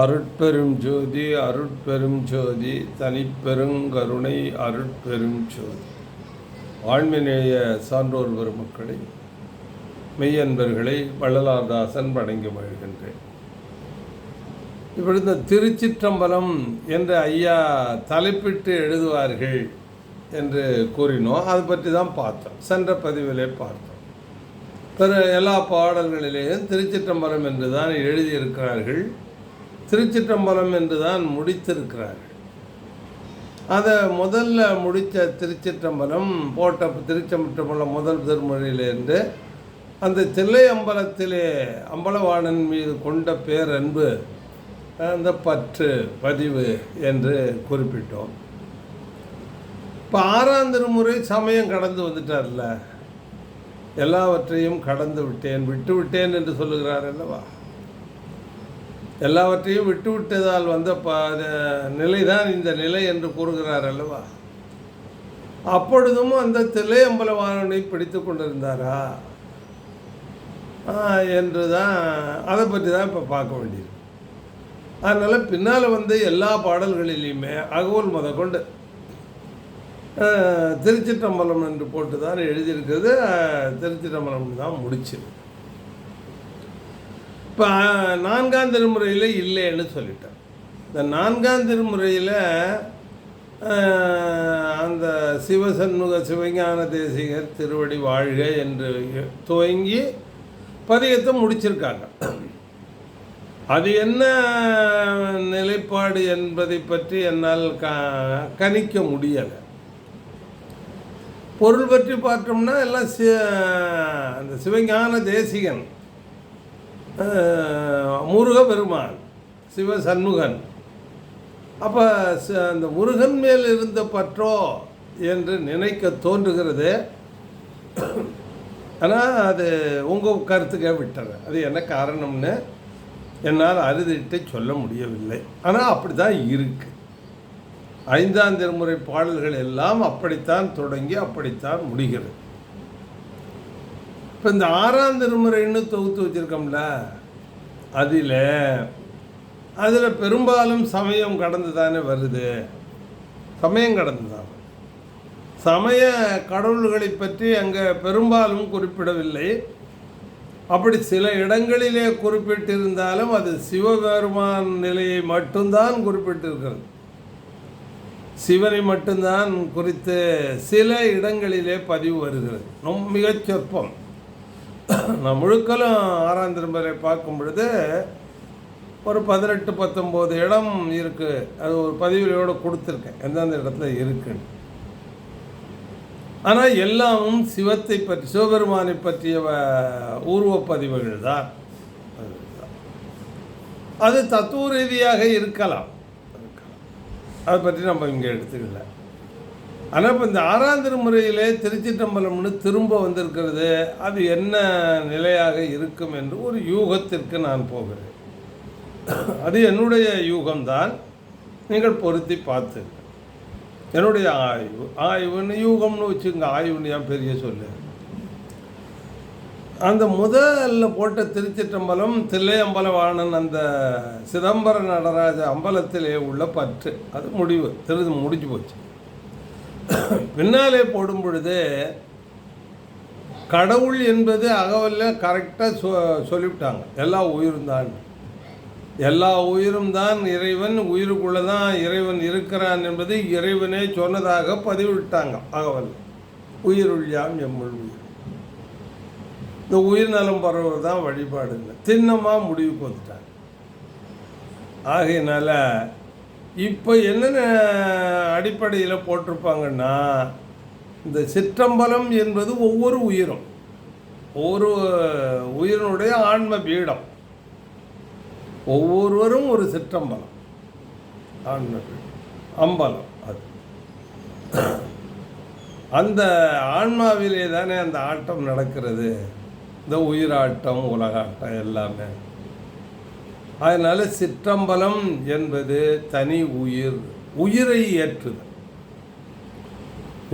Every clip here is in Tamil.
அருட்பெரும் ஜோதி அருட்பெரும் ஜோதி தனிப்பெருங்கருணை அருட்பெரும் ஜோதி. ஆண்மினேய சான்றோர் பெருமக்களை மெய்யன்பர்களை வள்ளலார்தாசன் வணங்கி மகிழ்கின்றேன். இப்படி இந்த திருச்சிற்றம்பலம் என்று ஐயா தலைப்பிட்டு எழுதுவார்கள் என்று கூறினோம். அதை பற்றி தான் பார்த்தோம். சென்ற பதிவிலே பார்த்தோம். பிற எல்லா பாடல்களிலேயும் திருச்சிற்றம்பலம் என்று தான் எழுதியிருக்கிறார்கள். திருச்சிற்றம்பலம் என்று தான் முடித்திருக்கிறார்கள் அதை முதல்ல முடித்த திருச்சிற்றம்பலம் போட்ட திருச்சம்பலம் முதல் திருமொழியிலிருந்து அந்த தில்லை அம்பலத்திலே அம்பலவாணன் மீது கொண்ட பேரன்பு அந்த பற்று பதிவு என்று குறிப்பிட்டோம். இப்போ ஆறாம் திருமுறை சமயம் கடந்து வந்துட்டார்ல எல்லாவற்றையும் கடந்து விட்டேன் விட்டு விட்டேன் என்று சொல்லுகிறார் அல்லவா? எல்லாவற்றையும் விட்டு விட்டதால் வந்த ப நிலை தான் இந்த நிலை என்று கூறுகிறார் அல்லவா? அப்பொழுதும் அந்த தில்லை அம்பலவாணனை பிடித்து கொண்டிருந்தாரா? என்று தான் அதை பற்றி தான் இப்போ பார்க்க வேண்டியது அதனால் பின்னால் வந்து எல்லா பாடல்களிலையுமே அகவல் முத கொண்டு திருச்சிற்றம்பலம் என்று போட்டு தான் எழுதியிருக்கிறது திருச்சிற்றம்பலம் தான் முடிச்சு இப்போ நான்காம் திருமுறையில் இல்லைன்னு சொல்லிட்டேன் இந்த நான்காம் திருமுறையில் அந்த சிவசண்முக சிவஞான தேசிகர் திருவடி வாழ்க என்று துவங்கி பதியத்தை முடிச்சிருக்காங்க. அது என்ன நிலைப்பாடு என்பதை பற்றி என்னால் க கணிக்க முடியலை. பொருள் பற்றி பார்த்தோம்னா எல்லாம் சி அந்த சிவஞான தேசிகன் முருக பெருமான் சிவ சண்முகன் அப்போ அந்த முருகன் மேல் இருந்த பற்றோ என்று நினைக்க தோன்றுகிறது. ஆனால் அது உங்கள் கருத்துக்கே விட்டுறேன் அது என்ன காரணம்னு என்னால் அறுதிட்டு சொல்ல முடியவில்லை. ஆனால் அப்படி தான் இருக்குது ஐந்தாம் திருமுறை பாடல்கள் எல்லாம் அப்படித்தான் தொடங்கி அப்படித்தான் முடிகிறது. இப்போ இந்த ஆறாம் திருமுறைன்னு தொகுத்து வச்சுருக்கோம்ல அதில் அதில் பெரும்பாலும் சமயம் கடந்து தானே வருது. சமயம் கடந்து தான் சமய கடவுள்களை பற்றி அங்கே பெரும்பாலும் குறிப்பிடவில்லை. அப்படி சில இடங்களிலே குறிப்பிட்டிருந்தாலும் அது சிவபெருமான் நிலையை மட்டும்தான் குறிப்பிட்டிருக்கிறது. சிவனை மட்டும்தான் குறித்து சில இடங்களிலே பதிவு வருகிறது. ரொம்ப மிகச் சொற்பம். நான் முழுக்கலும் ஆறாம் திரும்பலை பார்க்கும் பொழுது ஒரு பதினெட்டு பத்தொம்போது இடம் இருக்குது அது ஒரு பதிவுகளோடு கொடுத்துருக்கேன். எந்தெந்த இடத்துல இருக்குன்னு. ஆனால் எல்லாமும் சிவத்தை பற்றி சிவபெருமானை பற்றிய ஊர்வப்பதிவுகள் தான். அது தத்துவ ரீதியாக இருக்கலாம். அதை பற்றி நம்ம இங்கே எடுத்துக்கல. ஆனால் இப்போ இந்த ஆறாம் திருமுறையிலே திருச்சிட்டம்பலம்னு திரும்ப வந்திருக்கிறது அது என்ன நிலையாக இருக்கும் என்று ஒரு யூகத்திற்கு நான் போகிறேன். அது என்னுடைய யூகம்தான். நீங்கள் பொருத்தி பார்த்து. என்னுடைய ஆய்வு ஆய்வுன்னு யூகம்னு வச்சுங்க ஆய்வுன்னு ஏன் பெரிய சொல்லு. அந்த முதல்ல போட்ட திருச்சிற்றம்பலம் தில்லையம்பலவாணன் அந்த சிதம்பர நடராஜ அம்பலத்திலே உள்ள பற்று. அது முடிவு திரு முடிஞ்சு போச்சு. பின்னாலே போடும் பொழுது கடவுள் என்பது அகவல்ல கரெக்டாக சொ சொல்லிவிட்டாங்க. எல்லா உயிரும் தான். எல்லா உயிரும் தான் இறைவன். உயிருக்குள்ளே தான் இறைவன் இருக்கிறான் என்பது இறைவனே சொன்னதாக பதிவிட்டாங்க அகவல். உயிருள்யாம் எம்முள் உயிர். இந்த உயிர் நலம் பரவுறது தான் வழிபாடுங்க திண்ணமாக முடிவுக்கு வந்துட்டாங்க. ஆகையினால இப்போ என்னென்ன அடிப்படையில் போட்டிருப்பாங்கன்னா இந்த சிற்றம்பலம் என்பது ஒவ்வொரு உயிரும். ஒவ்வொரு உயிரினுடைய ஆன்ம பீடம். ஒவ்வொருவரும் ஒரு சிற்றம்பலம். ஆன்ம பீடம் அம்பலம் அது. அந்த ஆன்மாவிலே தானே அந்த ஆட்டம் நடக்கிறது? இந்த உயிராட்டம் உலகாட்டம் எல்லாமே. அதனால் சிற்றம்பலம் என்பது தனி உயிர். உயிரை ஏற்றுதல்.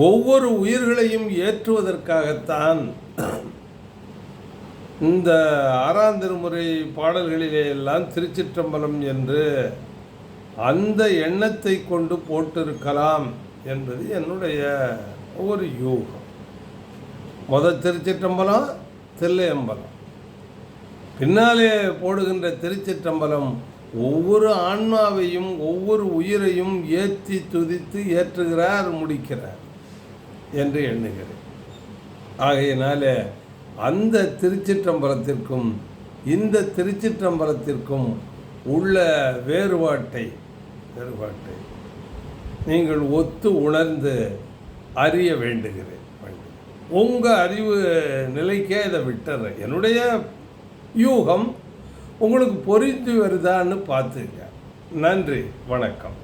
ஒவ்வொரு உயிர்களையும் ஏற்றுவதற்காகத்தான் இந்த ஆறாம் திருமுறை பாடல்களிலே எல்லாம் திருச்சிற்றம்பலம் என்று அந்த எண்ணத்தை கொண்டு போட்டிருக்கலாம் என்பது என்னுடைய ஒரு யூகம். முதல் திருச்சிற்றம்பலம் தில்லையம்பலம். பின்னாலே போடுகின்ற திருச்சிற்றம்பலம் ஒவ்வொரு ஆன்மாவையும் ஒவ்வொரு உயிரையும் ஏற்றி துதித்து ஏற்றுகிறார் முடிக்கிறார் என்று எண்ணுகிறேன். ஆகையினால அந்த திருச்சிற்றம்பலத்திற்கும் இந்த திருச்சிற்றம்பலத்திற்கும் உள்ள வேறுபாட்டை வேறுபாட்டை நீங்கள் ஒத்து உணர்ந்து அறிய வேண்டுகிறேன். உங்கள் அறிவு நிலைக்கே இதை விட்டுறேன். என்னுடைய யூகம் உங்களுக்கு பொறித்து வருதான்னு பார்த்துங்க. நன்றி வணக்கம்.